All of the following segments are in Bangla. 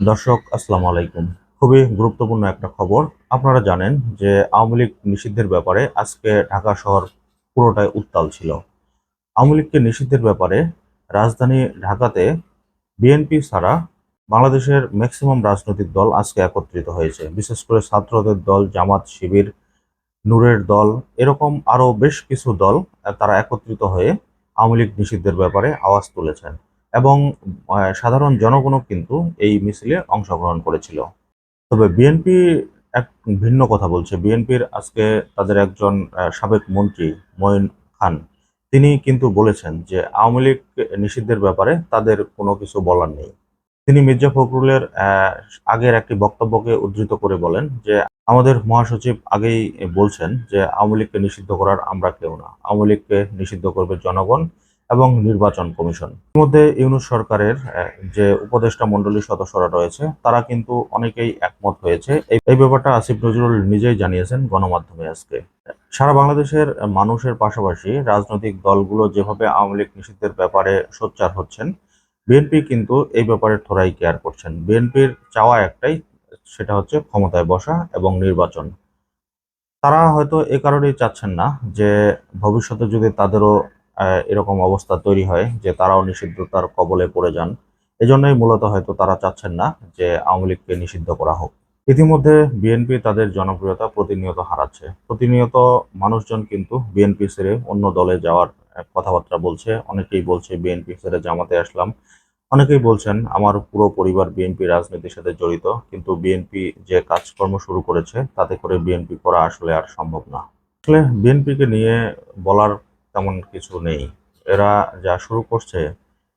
দর্শক, আসসালামু আলাইকুম। খুবই গুরুত্বপূর্ণ একটা খবর। আপনারা জানেন যে আওয়ামী লীগ নিষিদ্ধের ব্যাপারে আজকে ঢাকা শহর পুরোটাই উত্তাল ছিল। আওয়ামী লীগকে নিষিদ্ধের ব্যাপারে রাজধানী ঢাকাতে বিএনপি ছাড়া বাংলাদেশের ম্যাক্সিমাম রাজনৈতিক দল আজকে একত্রিত হয়েছে। বিশেষ করে ছাত্রদের দল, জামাত, শিবির, নূরের দল, এরকম আরও বেশ কিছু দল, তারা একত্রিত হয়ে আওয়ামী লীগ নিষিদ্ধের ব্যাপারে আওয়াজ তুলেছেন। এবং সাধারণ জনগণও কিন্তু এই মিছিলে অংশগ্রহণ করেছিল। তবে বিএনপি এক ভিন্ন কথা বলছে। বিএনপির আজকে তাদের একজন সাবেক মন্ত্রী মঈন খান, তিনি কিন্তু বলেছেন যে আওয়ামী লীগ নিষিদ্ধের ব্যাপারে তাদের কোনো কিছু বলার নেই। তিনি মির্জা ফখরুলের আগের একটি বক্তব্যকে উদ্ধৃত করে বলেন যে, আমাদের মহাসচিব আগেই বলছেন যে, আওয়ামী লীগকে নিষিদ্ধ করার আমরা কেউ না। আওয়ামী লীগকে নিষিদ্ধ করবে জনগণ। এবং নির্বাচন কমিশন। এর মধ্যে ইউনুস সরকারের যে উপদেষ্টা মণ্ডলীর সদস্যরা রয়েছে, তারা কিন্তু অনেকেই একমত হয়েছে। এই ব্যাপারটা আসিফ নজরুল নিজেই জানিয়েছেন গণমাধ্যমে আজকে। সারা বাংলাদেশের মানুষের পাশাপাশি রাজনৈতিক দলগুলো যেভাবে আওয়ামী লীগ নিষিদ্ধের ব্যাপারে সোচ্চার হচ্ছেন, বিএনপি কিন্তু এই ব্যাপারে থোড়াই কেয়ার করছেন। বিএনপির চাওয়া একটাই, সেটা হচ্ছে ক্ষমতায় বসা এবং নির্বাচন। তারা হয়তো এ কারণেই চাচ্ছেন না যে ভবিষ্যতে যদি তাদেরও এরকম অবস্থা তৈরি হয় যে তারাও নিষিদ্ধতার কবলে পড়ে যান। এজন্যই মূলত হয়তো তারা চাচ্ছেন না যে আওয়ামী লীগকে নিষিদ্ধ করা হোক। ইতিমধ্যে বিএনপি তাদের জনপ্রিয়তা প্রতিনিয়ত হারাচ্ছে। প্রতিনিয়ত মানুষজন কিন্তু বিএনপি ছেড়ে অন্য দলে যাওয়ার কথাবার্তা বলছে। অনেকেই বলছে, বিএনপি ছেড়ে জামাতে আসলাম। অনেকেই বলছেন, আমার পুরো পরিবার বিএনপি রাজনীতির সাথে জড়িত, কিন্তু বিএনপি যে কাজকর্ম শুরু করেছে, তাতে করে বিএনপি করা আসলে আর সম্ভব না। আসলে বিএনপিকে নিয়ে বলার তেমন কিছু নেই। এরা যা শুরু করছে,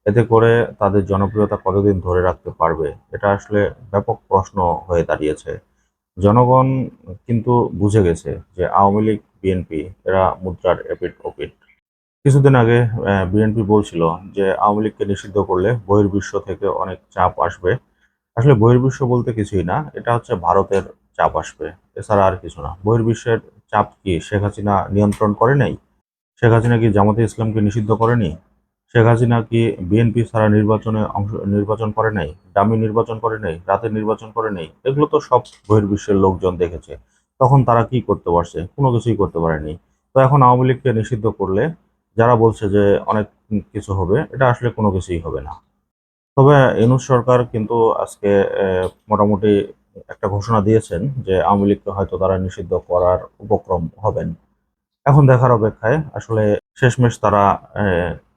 এতে করে তাদের জনপ্রিয়তা কতদিন ধরে রাখতে পারবে, এটা আসলে ব্যাপক প্রশ্ন হয়ে দাঁড়িয়েছে। জনগণ কিন্তু বুঝে গেছে যে আওয়ামী লীগ, বিএনপি, এরা মুদ্রার এপিট ওপিট কিছুদিন আগে বিএনপি বলছিল যে আওয়ামী লীগকে নিষিদ্ধ করলে বহির্বিশ্ব থেকে অনেক চাপ আসবে। আসলে বহির্বিশ্ব বলতে কিছুই না, এটা হচ্ছে ভারতের চাপ আসবে। এছাড়া আর কিছু না। বহির্বিশ্বের চাপ কি শেখ হাসিনা নিয়ন্ত্রণ করে নাই? শেখ হাসিনা কি জামাতে ইসলামকে নিষিদ্ধ করেনি? শেখ হাসিনা কি বিএনপি ছাড়া নির্বাচনে অংশ নির্বাচন করে নাই? দামি নির্বাচন করে নাই? রাতে নির্বাচন করে নাই? এগুলো তো সব বহির্বিশ্বের লোকজন দেখেছে। তখন তারা কি করতে পারছে? কোনো কিছুই করতে পারেনি। তো এখন আওয়ামী লীগকে নিষিদ্ধ করলে যারা বলছে যে অনেক কিছু হবে, এটা আসলে কোনো কিছুই হবে না। তবে ইউনূস সরকার কিন্তু আজকে মোটামুটি একটা ঘোষণা দিয়েছেন যে আওয়ামী লীগকে হয়তো তারা নিষিদ্ধ করার উপক্রম হবেন। এখন দেখার অপেক্ষায় আসলে শেষমেশ তারা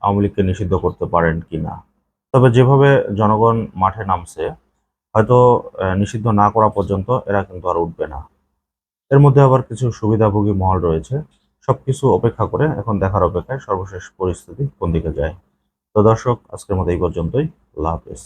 আওয়ামী লীগকে নিষিদ্ধ করতে পারেন কিনা। তবে যেভাবে জনগণ মাঠে নামছে, হয়তো নিষিদ্ধ না করা পর্যন্ত এরা কিন্তু আর উঠবে না। এর মধ্যে আবার কিছু সুবিধাভোগী মহল রয়েছে। সবকিছু অপেক্ষা করে এখন দেখার অপেক্ষায় সর্বশেষ পরিস্থিতি কোন দিকে যায়। তো দর্শক, আজকের মতো এই পর্যন্তই। আল্লাহ হাফেজ।